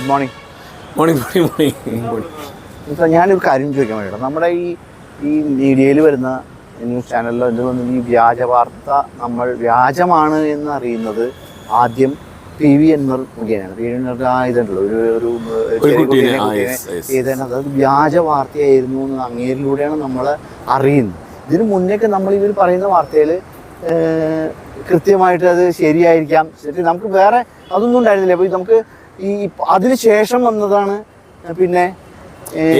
Good morning morning morning morning morning ഞാനൊരു കാര്യം ചോദിക്കാൻ വേണ്ടിയിട്ട് നമ്മുടെ ഈ ഈ മീഡിയയിൽ വരുന്ന ന്യൂസ് ചാനലിലോ എന്തെങ്കിലും ഈ വ്യാജ വാർത്ത നമ്മൾ വ്യാജമാണ് എന്ന് അറിയുന്നത് ആദ്യം പി വി എന്നർ മുഖേനയാണ്. പി വി എന്നർ ആ ഇതുണ്ടല്ലോ ഒരു ഒരു ചെറിയ അതായത് അത് വ്യാജ വാർത്തയായിരുന്നു എന്ന് അങ്ങേരിലൂടെയാണ് നമ്മൾ അറിയുന്നത്. ഇതിനു മുന്നേക്ക് നമ്മൾ ഇവർ പറയുന്ന വാർത്തയിൽ കൃത്യമായിട്ട് അത് ശരിയായിരിക്കാം. ശരി നമുക്ക് വേറെ അതൊന്നും ഉണ്ടായിരുന്നില്ല. അപ്പോൾ നമുക്ക് ഈ അതിന് ശേഷം വന്നതാണ് പിന്നെ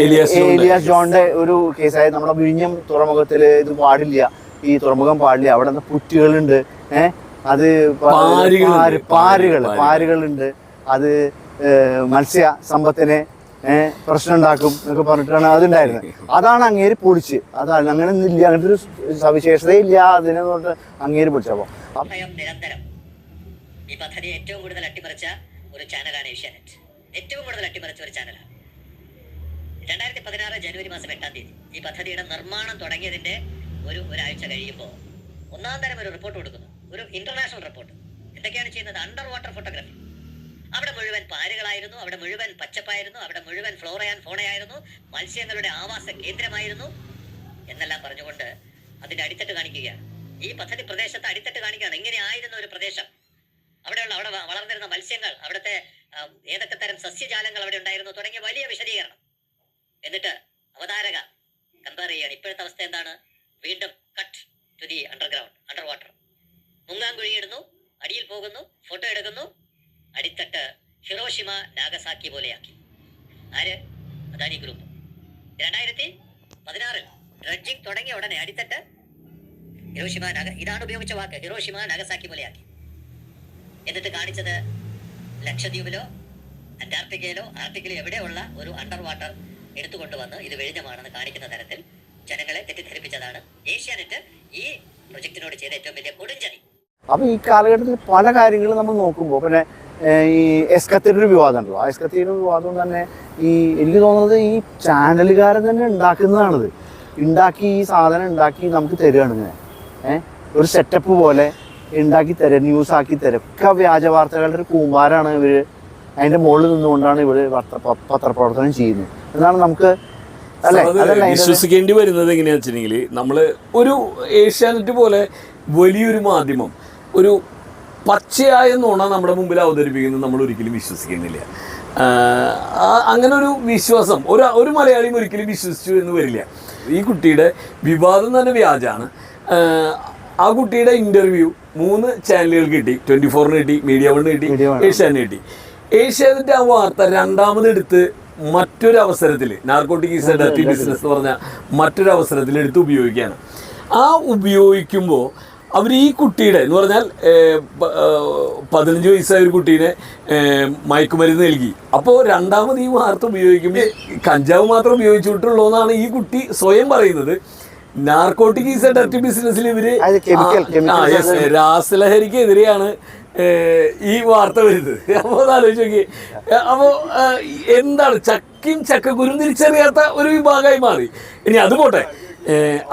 ഏലിയാസ് ജോണിന്റെ ഒരു കേസായത് നമ്മുടെ വിഴിഞ്ഞം തുറമുഖത്തിൽ ഇത് പാടില്ല. ഈ തുറമുഖം പാടില്ല. അവിടെ നിന്ന് പുറ്റുകളുണ്ട് ഏഹ് അത്. പാരുകൾ പാരുകളുണ്ട്. അത് മത്സ്യ സമ്പത്തിനെ പ്രശ്നം ഉണ്ടാക്കും എന്നൊക്കെ പറഞ്ഞിട്ടാണ് അതുണ്ടായിരുന്നത്. അതാണ് അങ്ങേര് പൊളിച്ച്. അതാണ് അങ്ങനെ ഒന്നും ഇല്ല. അങ്ങനത്തെ ഒരു സവിശേഷതയില്ല അതിനെ തൊട്ട് അങ്ങേര് പൊളിച്ചപ്പോ നിരന്തരം. ഈ പദ്ധതി ഏറ്റവും കൂടുതൽ അട്ടിമറിച്ച ഒരു ചാനലാണ് ഏഷ്യാനെറ്റ്. ഏറ്റവും കൂടുതൽ അട്ടിമറിച്ച ഒരു ചാനലാണ്. രണ്ടായിരത്തി പതിനാറ് ജനുവരി മാസം എട്ടാം തീയതി ഈ പദ്ധതിയുടെ നിർമ്മാണം തുടങ്ങിയതിന്റെ ഒരു ഒരാഴ്ച കഴിയുമ്പോൾ ഒന്നാം തരം ഒരു റിപ്പോർട്ട് കൊടുക്കുന്നു. ഒരു ഇന്റർനാഷണൽ റിപ്പോർട്ട് എന്തൊക്കെയാണ് ചെയ്യുന്നത്? അണ്ടർ വാട്ടർ ഫോട്ടോഗ്രാഫി അവിടെ മുഴുവൻ പാരുകളായിരുന്നു അവിടെ മുഴുവൻ പച്ചപ്പായിരുന്നു അവിടെ മുഴുവൻ ഫ്ലോറയാൻ ഫോണയായിരുന്നു മത്സ്യങ്ങളുടെ ആവാസ കേന്ദ്രമായിരുന്നു എന്നെല്ലാം പറഞ്ഞുകൊണ്ട് അതിന്റെ അടിത്തട്ട് കാണിക്കുകയാണ്. ഈ പദ്ധതി പ്രദേശത്ത് അടിത്തട്ട് കാണിക്കുകയാണ്. ഇങ്ങനെയായിരുന്ന ഒരു പ്രദേശം? അവിടെയുള്ള അവിടെ വളർന്നിരുന്ന മത്സ്യങ്ങൾ അവിടുത്തെ ഏതൊക്കെ തരം സസ്യജാലങ്ങൾ അവിടെ ഉണ്ടായിരുന്നു തുടങ്ങിയ വലിയ വിശദീകരണം. എന്നിട്ട് അവതാരക കമ്പയർ ചെയ്യാണ് ഇപ്പോഴത്തെ അവസ്ഥ എന്താണ്? വീണ്ടും cut to the underground under water മുങ്ങാൻ കുഴിയിടുന്നു അടിയിൽ പോകുന്നു ഫോട്ടോ എടുക്കുന്നു അടിത്തട്ട് ഹിറോഷിമ നാഗസാക്കി പോലെയാക്കി. ആര്? അദാനി ഗ്രൂപ്പ് രണ്ടായിരത്തി പതിനാറിൽ ഡ്രഡ്ജിംഗ് തുടങ്ങിയ ഉടനെ അടിത്തട്ട് ഹിറോഷിമ നഗ ഇതാണ് ഉപയോഗിച്ച വാക്ക് ഹിറോഷിമ നാഗസാക്കി പോലെയാക്കി. എന്നിട്ട് കാണിച്ചത് ലക്ഷദ്വീപിലോ അന്റാർട്ടിക്കയിലോ ആർട്ടിക്കയിലോ എവിടെയുള്ള ഒരു അണ്ടർ വാട്ടർ എടുത്തുകൊണ്ടുവന്ന് ഇത് വെളിഞ്ഞമാണെന്ന് കാണിക്കുന്ന തരത്തിൽ ജനങ്ങളെ തെറ്റിദ്ധരിപ്പിച്ചതാണ്. ഏഷ്യാനെറ്റ് ഈ പ്രൊജക്ടിനോട് ചെയ്ത ഏറ്റവും വലിയ കൊടുഞ്ചതി അപ്പൊ ഈ കാലഘട്ടത്തിൽ പല കാര്യങ്ങളും നമ്മൾ നോക്കുമ്പോൾ പിന്നെ ഈ എസ്കത്തിയുടെ ഒരു വിവാദം ഉണ്ടല്ലോ. ആ എസ്കത്തിയുടെ വിവാദം തന്നെ ഈ എനിക്ക് തോന്നുന്നത് ഈ ചാനലുകാരൻ തന്നെ ഉണ്ടാക്കുന്നതാണിത്. ഉണ്ടാക്കി ഈ സാധനം ഉണ്ടാക്കി നമുക്ക് തരികയാണ് ഇങ്ങനെ. ഏഹ് ഒരു സെറ്റപ്പ് പോലെ ഉണ്ടാക്കി തരും ന്യൂസ് ആക്കി തരും. ഒക്കെ വ്യാജ വാർത്തകളുടെ ഒരു കൂമ്പാരാണ് ഇവർ. അതിന്റെ മുകളിൽ നിന്നുകൊണ്ടാണ് ഇവർ പത്രപ്രവർത്തനം ചെയ്യുന്നത്. എന്നാണ് നമുക്ക് വിശ്വസിക്കേണ്ടി വരുന്നത് എങ്ങനെയാണെന്ന് വെച്ചിട്ടുണ്ടെങ്കിൽ നമ്മൾ ഒരു ഏഷ്യാനെറ്റ് പോലെ വലിയൊരു മാധ്യമം ഒരു പച്ചയായ നുണ നമ്മുടെ മുമ്പിൽ അവതരിപ്പിക്കുന്നത് നമ്മൾ ഒരിക്കലും വിശ്വസിക്കുന്നില്ല. അങ്ങനെ ഒരു വിശ്വാസം ഒരു ഒരു മലയാളിയും ഒരിക്കലും വിശ്വസിച്ചു എന്ന് വരില്ല. ഈ കുട്ടിയുടെ വിവാദം തന്നെ വ്യാജാണ് ആ കുട്ടിയുടെ ഇന്റർവ്യൂ മൂന്ന് ചാനലുകൾ കിട്ടി. ട്വന്റി ഫോറിന് കിട്ടി മീഡിയ വണ്ണിന് കിട്ടി ഏഷ്യാന് കിട്ടി. ഏഷ്യാനെറ്റ് ആ വാർത്ത രണ്ടാമത് എടുത്ത് മറ്റൊരു അവസരത്തിൽ നാർക്കോട്ടിക് ഈസ് ഡർട്ടി ബിസിനസ് എന്ന് പറഞ്ഞ മറ്റൊരു അവസരത്തിൽ എടുത്ത് ഉപയോഗിക്കുകയാണ്. ആ ഉപയോഗിക്കുമ്പോൾ അവർ ഈ കുട്ടിയുടെ എന്ന് പറഞ്ഞാൽ പതിനഞ്ച് വയസ്സായ ഒരു കുട്ടീനെ മയക്കുമരുന്ന് നൽകി. അപ്പോൾ രണ്ടാമത് ഈ വാർത്ത ഉപയോഗിക്കുമ്പോൾ കഞ്ചാവ് മാത്രം ഉപയോഗിച്ചിട്ടുള്ളൂ എന്നാണ് ഈ കുട്ടി സ്വയം പറയുന്നത്. നാർക്കോട്ടിക് ഈസ് എ ഡർട്ടി ബിസിനസ്സിൽ ഇവർ രാസലഹരിക്ക് എതിരെയാണ് ഈ വാർത്ത വരുന്നത്. അപ്പോൾ ആലോചിച്ച് നോക്കി അപ്പോൾ എന്താണ് ചക്കയും ചക്കക്കുരും തിരിച്ചറിയാത്ത ഒരു വിഭാഗമായി മാറി. ഇനി അത് പോട്ടെ.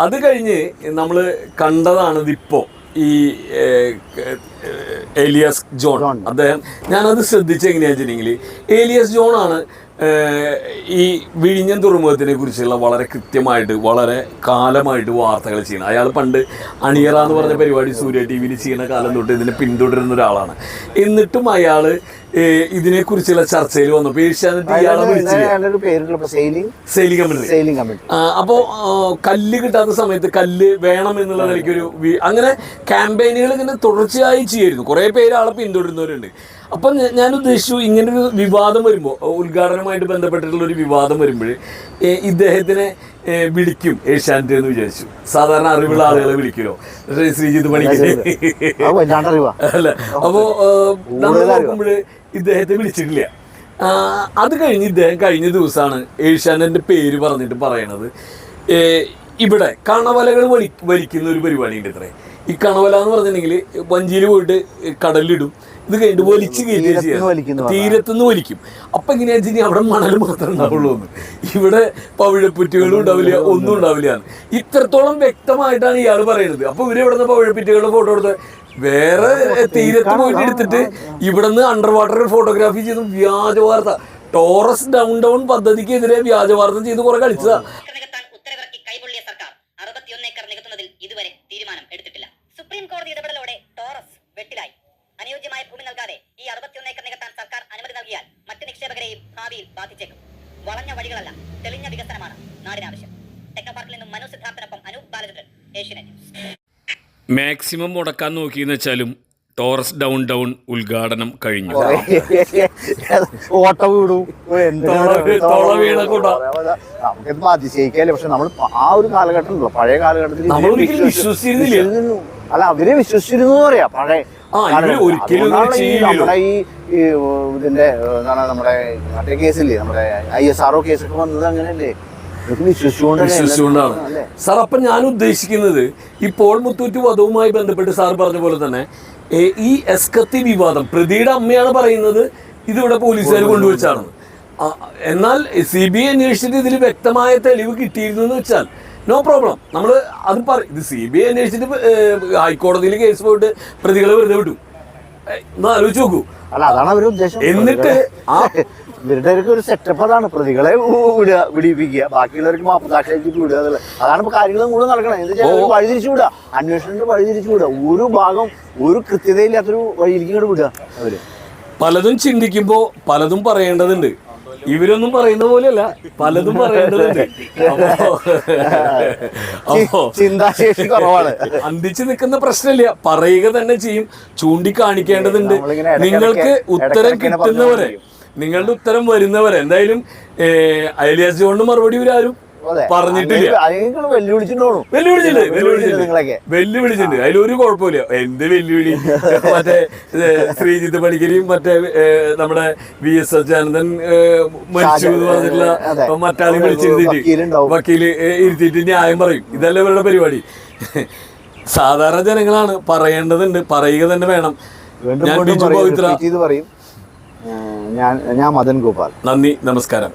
അത് കഴിഞ്ഞ് നമ്മൾ കണ്ടതാണ് ഇതിപ്പോ ഈ ഏലിയാസ് ജോൺ. അദ്ദേഹം ഞാനത് ശ്രദ്ധിച്ച എങ്ങനെയാണെന്ന് വെച്ചിട്ടുണ്ടെങ്കിൽ എലിയസ് ജോൺ ആണ് ഈ വിഴിഞ്ഞൻ തുറമുഖത്തിനെ കുറിച്ചുള്ള വളരെ കൃത്യമായിട്ട് വളരെ കാലമായിട്ട് വാർത്തകൾ ചെയ്യുന്നത്. അയാൾ പണ്ട് അണിയറ എന്ന് പറഞ്ഞ പരിപാടി സൂര്യ ടി വിയിൽ ചെയ്യുന്ന കാലം തൊട്ട് ഇതിനെ പിന്തുടരുന്ന ഒരാളാണ്. എന്നിട്ടും അയാൾ ഇതിനെക്കുറിച്ചുള്ള ചർച്ചയിൽ വന്നപ്പോൾ ഏഷ്യാനെറ്റ് ഇയാളെ സെയിലിംഗ് കമ്പനി സെയിലിംഗ് കമ്പനി ആ, അപ്പോ ആ, കല്ല് കിട്ടാത്ത സമയത്ത് കല്ല് വേണം എന്നുള്ള നിലയ്ക്ക് ഒരു അങ്ങനെ ക്യാമ്പയിനുകൾ ഇങ്ങനെ തുടർച്ചയായി ചെയ്യായിരുന്നു. കുറേ പേര് ആളെ പിന്തുടരുന്നവരുണ്ട്. അപ്പം ഞാൻ ഉദ്ദേശിച്ചു ഇങ്ങനൊരു വിവാദം വരുമ്പോൾ ഉദ്ഘാടനമായിട്ട് ബന്ധപ്പെട്ടിട്ടുള്ള ഒരു വിവാദം വരുമ്പോൾ ഇദ്ദേഹത്തിനെ വിളിക്കും ഏഷ്യാനെറ്റ് എന്ന് വിചാരിച്ചു. സാധാരണ അറിവുള്ള ആളുകളെ വിളിക്കുമല്ലോ. ശ്രീജിത് ശ്രീജിത്ത് പണിക്കര് അല്ല അപ്പോ നമ്മൾ നോക്കുമ്പോൾ ഇദ്ദേഹത്തെ വിളിച്ചിട്ടില്ല. അത് കഴിഞ്ഞ് ഇദ്ദേഹം കഴിഞ്ഞ ദിവസമാണ് ഏഷ്യാനെറ്റിന്റെ പേര് പറഞ്ഞിട്ട് പറയണത്. ഇവിടെ കണവലകൾ വലി വലിക്കുന്ന ഒരു പരിപാടി ഉണ്ട് ഇത്രേ. ഈ കണവല എന്ന് പറഞ്ഞിട്ടുണ്ടെങ്കിൽ വഞ്ചിയിൽ പോയിട്ട് കടലിലിടും. ഇത് കഴിഞ്ഞിട്ട് വലിച്ച് കയറ്റുക തീരത്തുനിന്ന് വലിക്കും. അപ്പൊ എങ്ങനെയാ വെച്ചാൽ അവിടെ മണൽ മാത്രമേ ഉണ്ടാവുള്ളൂ. എന്ന് ഇവിടെ പവിഴപ്പുറ്റുകളും ഉണ്ടാവില്ല ഒന്നും ഉണ്ടാവില്ല. ഇത്രത്തോളം വ്യക്തമായിട്ടാണ് ഇയാൾ പറയുന്നത്. അപ്പൊ ഇവർ ഇവിടെ നിന്ന് പവിഴപ്പുറ്റുകളുടെ ഫോട്ടോ എടുത്ത് വേറെ തീരത്ത് പോയിട്ട് എടുത്തിട്ട് ഇവിടെ നിന്ന് അണ്ടർ വാട്ടർ ഫോട്ടോഗ്രാഫി ചെയ്തും വ്യാജ വാർത്ത ടോറസ് ഡൗൺ ഡൗൺ പദ്ധതിക്കെതിരെ വ്യാജവാർത്ത ചെയ്ത് കുറെ കളിച്ചതാ. നിക്ഷേപകരെയും ഭാവിയിൽ ബാധിച്ചേക്കും. വളഞ്ഞ വഴികളല്ല തെളിഞ്ഞ വികസനമാണ് നാടിനാവശ്യം. ടെക്കപാർക്കിൽ നിന്നും മനു സിദ്ധാർത്ഥനൊപ്പം അനൂപ് ബാലചന്ദ്രൻ ഏഷ്യനെറ്റ് മാക്സിമം മുടക്കാൻ നോക്കിയെന്ന് വെച്ചാലും ടോറസ് ഡൗൺ ഡൗൺ ഉദ്ഘാടനം കഴിഞ്ഞു. ഓട്ട വീടും. നമുക്കിപ്പോ അതിശയിക്കല്ലേ പക്ഷെ നമ്മൾ ആ ഒരു കാലഘട്ടം പഴയ കാലഘട്ടത്തിൽ നമ്മൾ വിശ്വസിച്ചിരുന്നില്ല. അല്ല അവരെ വിശ്വസിച്ചിരുന്നു എന്ന് പറയാ. പഴയ ഈ. നമ്മുടെ ഈ ഈ, ഇതിന്റെ എന്താണ് നമ്മുടെ മറ്റേ കേസില്ലേ നമ്മുടെ ഐ എസ് ആർ ഒ കേസൊക്കെ വന്നത് അങ്ങനെയല്ലേ? വിശ്വസിച്ചുകൊണ്ടാണ്. സാർ അപ്പം ഞാൻ ഉദ്ദേശിക്കുന്നത് ഇപ്പോൾ മുത്തൂറ്റ് വധവുമായി ബന്ധപ്പെട്ട് സാർ പറഞ്ഞ പോലെ തന്നെ ഈ എസ്കത്തി വിവാദം പ്രതിയുടെ അമ്മയാണ് പറയുന്നത് ഇതിവിടെ പോലീസുകാർ കൊണ്ടുവച്ചാണ്. എന്നാൽ സി ബി ഐ അന്വേഷിച്ചിട്ട് ഇതിൽ വ്യക്തമായ തെളിവ് കിട്ടിയിരുന്നു എന്ന് വെച്ചാൽ നോ പ്രോബ്ലം നമ്മൾ അത് പറയും ഇത് സി ബി ഐ അന്വേഷിച്ചിട്ട് ഹൈക്കോടതിയിൽ കേസ് പോയിട്ട് പ്രതികളെ വെറുതെ വിട്ടു. ഒന്ന് ആലോചിച്ച് നോക്കൂ. അല്ല അതാണ് അവരുടെ ഉദ്ദേശം. എന്നിട്ട് ആ ഇവരുടെ ഒരു സെറ്റപ്പ് അതാണ്. പ്രതികളെ വിടുക വിടിയിപ്പിക്കുക. ബാക്കിയുള്ളവർക്ക് മാപ്പതാക്ഷേപിച്ചിട്ട് വിടുക എന്നുള്ളത്. അതാണ് ഇപ്പൊ കാര്യങ്ങളും കൂടെ നടക്കണം എന്താ വെച്ചാൽ വഴിതിരിച്ചു വഴി തിരിച്ചു വിടുക അന്വേഷണത്തിന്റെ വഴി തിരിച്ചു വിടുക. ഒരു ഭാഗം ഒരു കൃത്യതയില്ലാത്തൊരു വഴിയിലേക്ക് ഇങ്ങോട്ട് വിടുക. അവർ പലതും ചിന്തിക്കുമ്പോൾ പലതും പറയേണ്ടതുണ്ട്. ഇവരൊന്നും പറയുന്ന പോലെയല്ല പലതും പറയേണ്ടതുണ്ട്. അപ്പോ ചിന്താശേഷി കുറവാണ്. അന്തിച്ചു നിൽക്കുന്ന പ്രശ്നമില്ല. പറയുക തന്നെ ചെയ്യും. ചൂണ്ടിക്കാണിക്കേണ്ടതുണ്ട്. നിങ്ങൾക്ക് ഉത്തരം കിട്ടുന്നവരെ നിങ്ങളുടെ ഉത്തരം വരുന്നവരെ എന്തായാലും അയലിയാസ് ജോണിന് മറുപടി ഇവരാരും അതെ പറഞ്ഞിട്ടില്ല. വെല്ലുവിളിച്ചിട്ടുണ്ടോ വെല്ലുവിളിച്ചിട്ടുണ്ട് വെല്ലുവിളിച്ചിട്ടുണ്ട്. നിങ്ങളൊക്കെ. വെല്ലുവിളിച്ചിട്ടുണ്ട്. അതിലൊരു കുഴപ്പമില്ല. എന്ത് വെല്ലുവിളി? മറ്റേ ശ്രീജിത്ത് പണിക്കരിയും മറ്റേ നമ്മുടെ വി എസ് സച്ചിദാനന്ദൻ ഏ, മരിച്ചു എന്ന് പറഞ്ഞിട്ടുള്ള. മറ്റാളെ വിളിച്ചിരുത്തിട്ട്. വക്കീൽ ഇരുത്തിയിട്ട് ന്യായം പറയും. ഇതല്ല ഇവരുടെ പരിപാടി? സാധാരണ ജനങ്ങളാണ്. പറയേണ്ടതുണ്ട്. പറയുക തന്നെ വേണം. ഞാൻ ബിജു പവിത്ര. ഞാൻ ഞാൻ മദൻ ഗോപാൽ. നന്ദി. നമസ്കാരം.